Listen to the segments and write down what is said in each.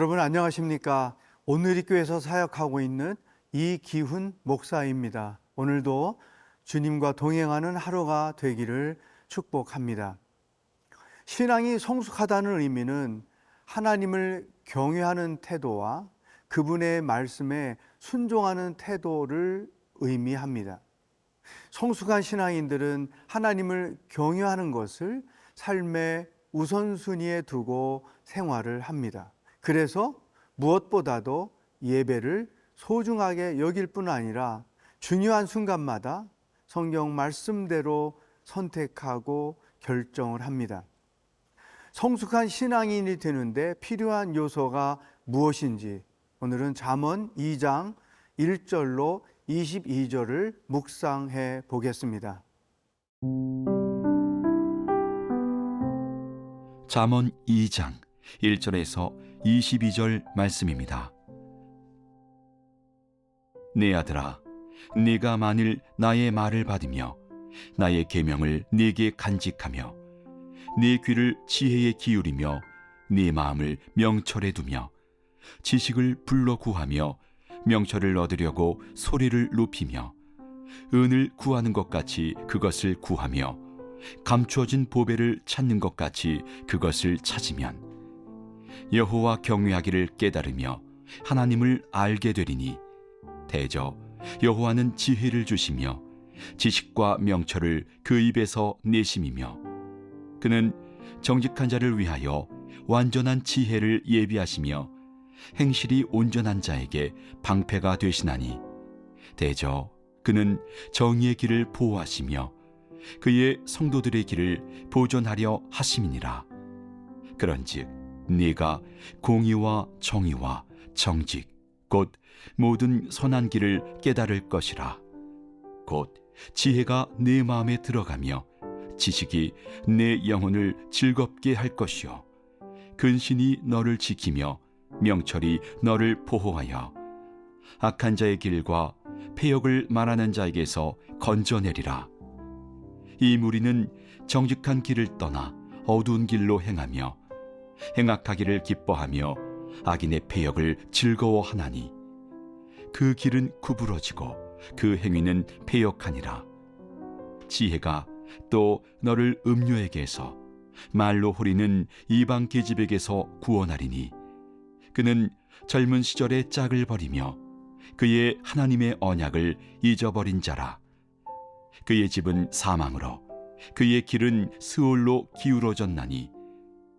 여러분 안녕하십니까? 오늘리교에서 사역하고 있는 이기훈 목사입니다. 오늘도 주님과 동행하는 하루가 되기를 축복합니다. 신앙이 성숙하다는 의미는 하나님을 경외하는 태도와 그분의 말씀에 순종하는 태도를 의미합니다. 성숙한 신앙인들은 하나님을 경외하는 것을 삶의 우선순위에 두고 생활을 합니다. 그래서 무엇보다도 예배를 소중하게 여길 뿐 아니라 중요한 순간마다 성경 말씀대로 선택하고 결정을 합니다. 성숙한 신앙인이 되는데 필요한 요소가 무엇인지 오늘은 잠언 2장 1절로 22절을 묵상해 보겠습니다. 잠언 2장 1절에서 22절 말씀입니다. 내 아들아 네가 만일 나의 말을 받으며 나의 계명을 네게 간직하며 네 귀를 지혜에 기울이며 네 마음을 명철에 두며 지식을 불러 구하며 명철을 얻으려고 소리를 높이며 은을 구하는 것 같이 그것을 구하며 감추어진 보배를 찾는 것 같이 그것을 찾으면 여호와 경외하기를 깨달으며 하나님을 알게 되리니 대저 여호와는 지혜를 주시며 지식과 명철을 그 입에서 내심이며 그는 정직한 자를 위하여 완전한 지혜를 예비하시며 행실이 온전한 자에게 방패가 되시나니 대저 그는 정의의 길을 보호하시며 그의 성도들의 길을 보존하려 하심이니라. 그런즉 네가 공의와 정의와 정직 곧 모든 선한 길을 깨달을 것이라. 곧 지혜가 내 마음에 들어가며 지식이 내 영혼을 즐겁게 할 것이요. 근신이 너를 지키며 명철이 너를 보호하여 악한 자의 길과 폐역을 말하는 자에게서 건져내리라. 이 무리는 정직한 길을 떠나 어두운 길로 행하며 행악하기를 기뻐하며 악인의 폐역을 즐거워하나니 그 길은 구부러지고 그 행위는 폐역하니라. 지혜가 또 너를 음료에게서 말로 호리는 이방 계집에게서 구원하리니 그는 젊은 시절의 짝을 버리며 그의 하나님의 언약을 잊어버린 자라. 그의 집은 사망으로 그의 길은 스올로 기울어졌나니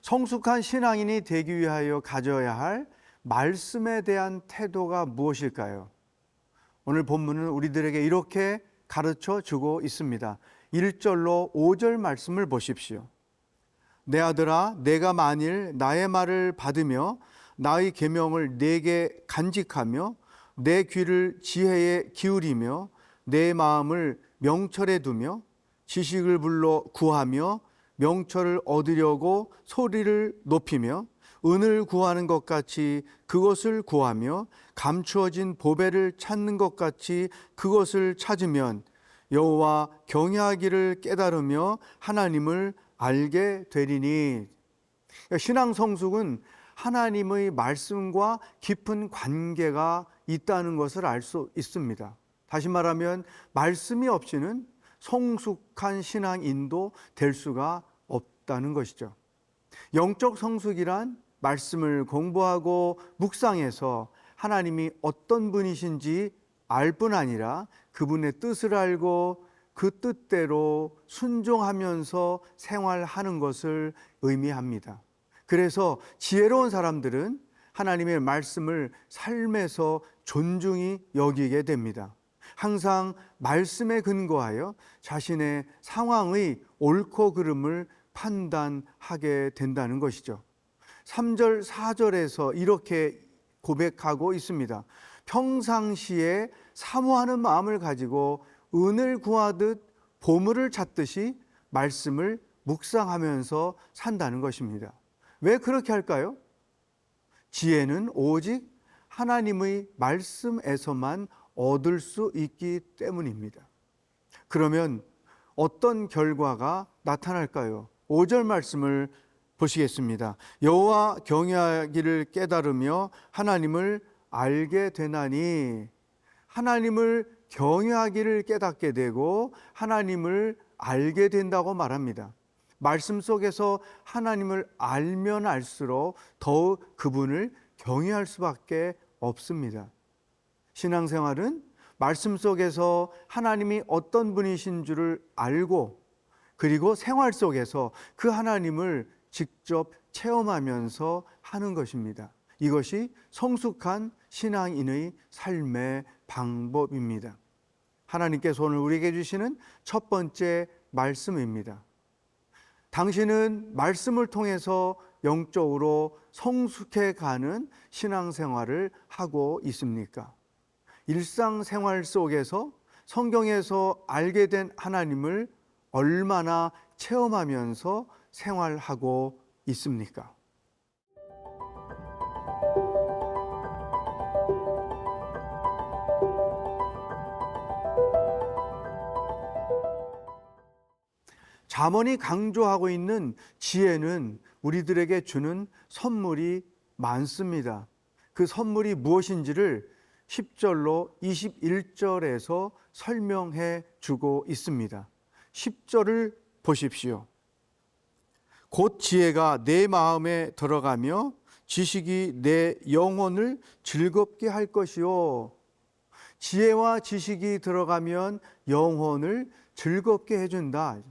성숙한 신앙인이 되기 위하여 가져야 할 말씀에 대한 태도가 무엇일까요? 오늘 본문은 우리들에게 이렇게 가르쳐 주고 있습니다. 1절로 5절 말씀을 보십시오. 내 아들아 내가 만일 나의 말을 받으며 나의 계명을 내게 간직하며 내 귀를 지혜에 기울이며 내 마음을 명철에 두며 지식을 불러 구하며 명철을 얻으려고 소리를 높이며 은을 구하는 것 같이 그것을 구하며 감추어진 보배를 찾는 것 같이 그것을 찾으면 여호와 경외하기를 깨달으며 하나님을 알게 되리니 신앙 성숙은 하나님의 말씀과 깊은 관계가 있다는 것을 알 수 있습니다. 다시 말하면 말씀이 없이는 성숙한 신앙인도 될 수가 없다는 것이죠. 영적 성숙이란 말씀을 공부하고 묵상해서 하나님이 어떤 분이신지 알 뿐 아니라 그분의 뜻을 알고 그 뜻대로 순종하면서 생활하는 것을 의미합니다. 그래서 지혜로운 사람들은 하나님의 말씀을 삶에서 존중히 여기게 됩니다. 항상 말씀에 근거하여 자신의 상황의 옳고 그름을 판단하게 된다는 것이죠. 3절, 4절에서 이렇게 고백하고 있습니다. 평상시에 사모하는 마음을 가지고 은을 구하듯 보물을 찾듯이 말씀을 묵상하면서 산다는 것입니다. 왜 그렇게 할까요? 지혜는 오직 하나님의 말씀에서만 얻을 수 있기 때문입니다. 그러면 어떤 결과가 나타날까요? 5절 말씀을 보시겠습니다. 여호와 경외하기를 깨달으며 하나님을 알게 되나니 하나님을 경외하기를 깨닫게 되고 하나님을 알게 된다고 말합니다. 말씀 속에서 하나님을 알면 알수록 더욱 그분을 경외할 수밖에 없습니다. 신앙생활은 말씀 속에서 하나님이 어떤 분이신 줄을 알고 그리고 생활 속에서 그 하나님을 직접 체험하면서 하는 것입니다. 이것이 성숙한 신앙인의 삶의 방법입니다. 하나님께서 오늘 우리에게 주시는 첫 번째 말씀입니다. 당신은 말씀을 통해서 영적으로 성숙해 가는 신앙생활을 하고 있습니까? 일상생활 속에서 성경에서 알게 된 하나님을 얼마나 체험하면서 생활하고 있습니까? 잠언이 강조하고 있는 지혜는 우리들에게 주는 선물이 많습니다. 그 선물이 무엇인지를 10절로 21절에서 설명해 주고 있습니다. 10절을 보십시오. 곧 지혜가 내 마음에 들어가며 지식이 내 영혼을 즐겁게 할 것이요. 지혜와 지식이 들어가면 영혼을 즐겁게 해준다.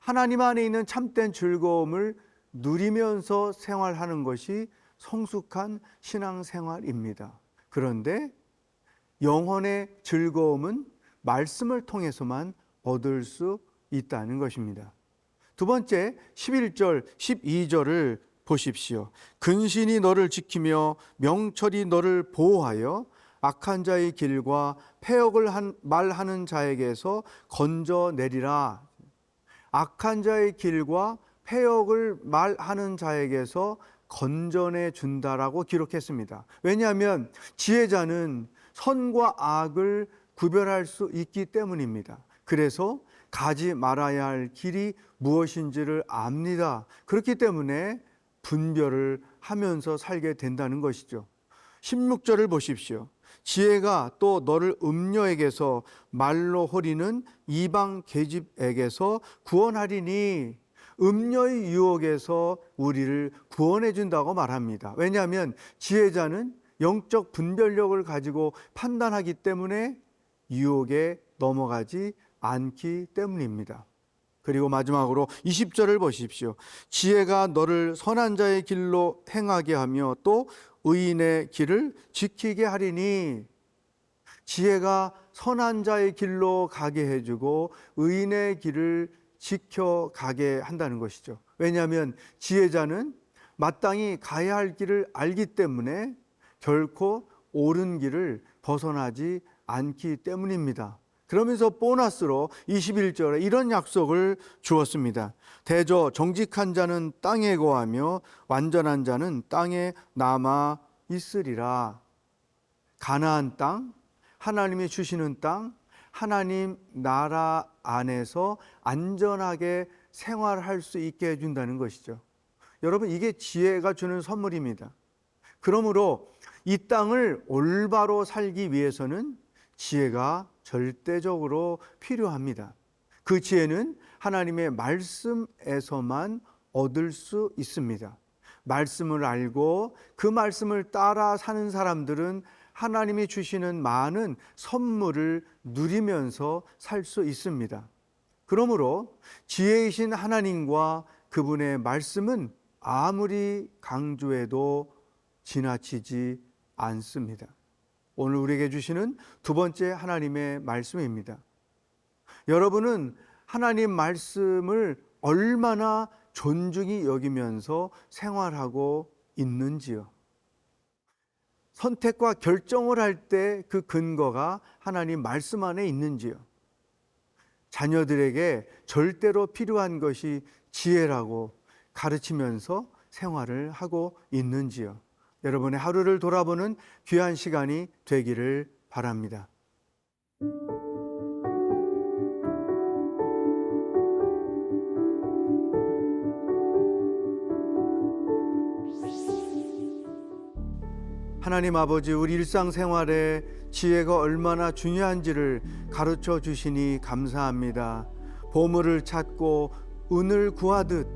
하나님 안에 있는 참된 즐거움을 누리면서 생활하는 것이 성숙한 신앙생활입니다. 그런데 영혼의 즐거움은 말씀을 통해서만 얻을 수 있다는 것입니다. 두 번째 11절 12절을 보십시오. 근신이 너를 지키며 명철이 너를 보호하여 악한 자의 길과 폐역을 한, 말하는 자에게서 건져내리라. 악한 자의 길과 폐역을 말하는 자에게서 건져내 준다라고 기록했습니다. 왜냐하면 지혜자는 선과 악을 구별할 수 있기 때문입니다. 그래서 가지 말아야 할 길이 무엇인지를 압니다. 그렇기 때문에 분별을 하면서 살게 된다는 것이죠. 16절을 보십시오. 지혜가 또 너를 음녀에게서 말로 호리는 이방 계집에게서 구원하리니 음녀의 유혹에서 우리를 구원해 준다고 말합니다. 왜냐하면 지혜자는 영적 분별력을 가지고 판단하기 때문에 유혹에 넘어가지 않기 때문입니다. 그리고 마지막으로 20절을 보십시오. 지혜가 너를 선한 자의 길로 행하게 하며 또 의인의 길을 지키게 하리니 지혜가 선한 자의 길로 가게 해주고 의인의 길을 지켜 가게 한다는 것이죠. 왜냐하면 지혜자는 마땅히 가야 할 길을 알기 때문에 결코 옳은 길을 벗어나지 않기 때문입니다. 그러면서 보너스로 21절에 이런 약속을 주었습니다. 대저 정직한 자는 땅에 거하며 완전한 자는 땅에 남아 있으리라. 가나안 땅, 하나님이 주시는 땅, 하나님 나라 안에서 안전하게 생활할 수 있게 해준다는 것이죠. 여러분, 이게 지혜가 주는 선물입니다. 그러므로 이 땅을 올바로 살기 위해서는 지혜가 절대적으로 필요합니다. 그 지혜는 하나님의 말씀에서만 얻을 수 있습니다. 말씀을 알고 그 말씀을 따라 사는 사람들은 하나님이 주시는 많은 선물을 누리면서 살 수 있습니다. 그러므로 지혜이신 하나님과 그분의 말씀은 아무리 강조해도 지나치지 않습니다. 오늘 우리에게 주시는 두 번째 하나님의 말씀입니다. 여러분은 하나님 말씀을 얼마나 존중히 여기면서 생활하고 있는지요? 선택과 결정을 할 때 그 근거가 하나님 말씀 안에 있는지요? 자녀들에게 절대로 필요한 것이 지혜라고 가르치면서 생활을 하고 있는지요? 여러분의 하루를 돌아보는 귀한 시간이 되기를 바랍니다. 하나님 아버지 우리 일상생활에 지혜가 얼마나 중요한지를 가르쳐 주시니 감사합니다. 보물을 찾고 은을 구하듯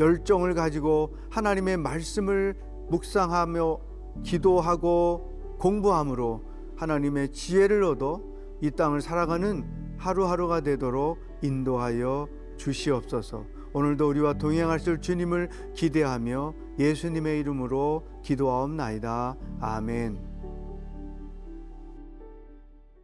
열정을 가지고 하나님의 말씀을 묵상하며 기도하고 공부함으로 하나님의 지혜를 얻어 이 땅을 살아가는 하루하루가 되도록 인도하여 주시옵소서. 오늘도 우리와 동행하실 주님을 기대하며 예수님의 이름으로 기도하옵나이다. 아멘.